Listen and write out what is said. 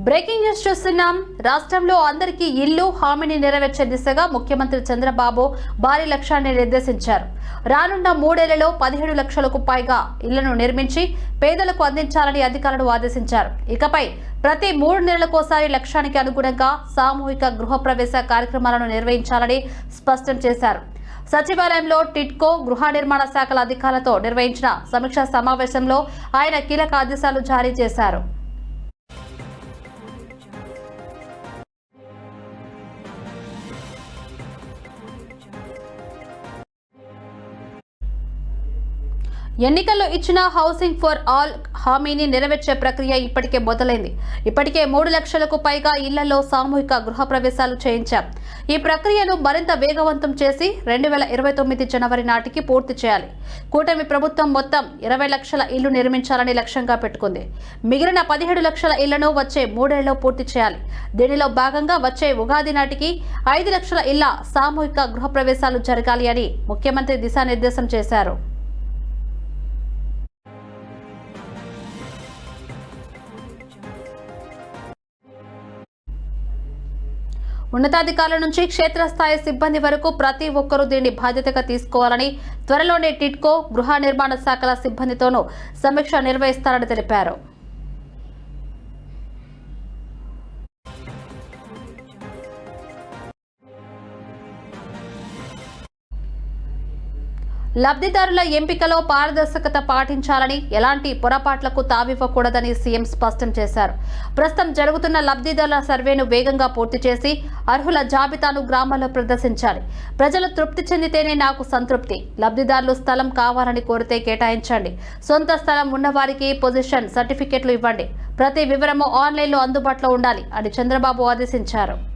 Breaking news చూస్తున్నాం. రాష్ట్రంలో అందరికీ ఇల్లు హామీని నెరవేర్చే దిశగా ముఖ్యమంత్రి చంద్రబాబు భారీ లక్ష్యాన్ని నిర్దేశించారు. రానున్న మూడేళ్ళలో పదిహేడు లక్షలకు పైగా ఇళ్ళను నిర్మించి పేదలకు అందించాలని అధికారులు ఆదేశించారు. ఇకపై ప్రతి మూడు నెలలకోసారి లక్ష్యానికి అనుగుణంగా సామూహిక గృహప్రవేశ కార్యక్రమాలను నిర్వహించాలని స్పష్టం చేశారు. సచివాలయంలో టిట్కో గృహ నిర్మాణ శాఖల అధికారులతో నిర్వహించిన సమీక్షా సమావేశంలో ఆయన కీలక ఆదేశాలు జారీ చేశారు. ఎన్నికల్లో ఇచ్చిన హౌసింగ్ ఫర్ ఆల్ హామీని నెరవేర్చే ప్రక్రియ ఇప్పటికే మొదలైంది. ఇప్పటికే మూడు లక్షలకు పైగా ఇళ్ళలో సామూహిక గృహప్రవేశాలు చేయించాం. ఈ ప్రక్రియను మరింత వేగవంతం చేసి రెండు వేల ఇరవై తొమ్మిది జనవరి నాటికి పూర్తి చేయాలి. కూటమి ప్రభుత్వం మొత్తం ఇరవై లక్షల ఇళ్ళు నిర్మించాలని లక్ష్యంగా పెట్టుకుంది. మిగిలిన పదిహేడు లక్షల ఇళ్ళను వచ్చే మూడేళ్ళలో పూర్తి చేయాలి. దీనిలో భాగంగా వచ్చే ఉగాది నాటికి ఐదు లక్షల ఇళ్ళ సామూహిక గృహప్రవేశాలు జరగాలి అని ముఖ్యమంత్రి దిశానిర్దేశం చేశారు. ఉన్నతాధికారుల నుంచి క్షేత్రస్థాయి సిబ్బంది వరకు ప్రతి ఒక్కరూ దీన్ని బాధ్యతగా తీసుకోవాలని త్వరలోనే టిట్కో గృహ నిర్మాణ శాఖల సిబ్బందితోనూ సమీక్ష నిర్వహిస్తారని తెలిపారు. లబ్ధిదారుల ఎంపికలో పారదర్శకత పాటించాలని ఎలాంటి పొరపాట్లకు తావివ్వకూడదని సీఎం స్పష్టం చేశారు. ప్రస్తుతం జరుగుతున్న లబ్ధిదారుల సర్వేను వేగంగా పూర్తి చేసి అర్హుల జాబితాను గ్రామాల్లో ప్రదర్శించాలి. ప్రజలు తృప్తి చెందితేనే నాకు సంతృప్తి. లబ్ధిదారులు స్థలం కావాలని కోరితే కేటాయించండి. సొంత స్థలం ఉన్నవారికి పొజిషన్ సర్టిఫికెట్లు ఇవ్వండి. ప్రతి వివరము ఆన్లైన్లో అందుబాటులో ఉండాలి అని చంద్రబాబు ఆదేశించారు.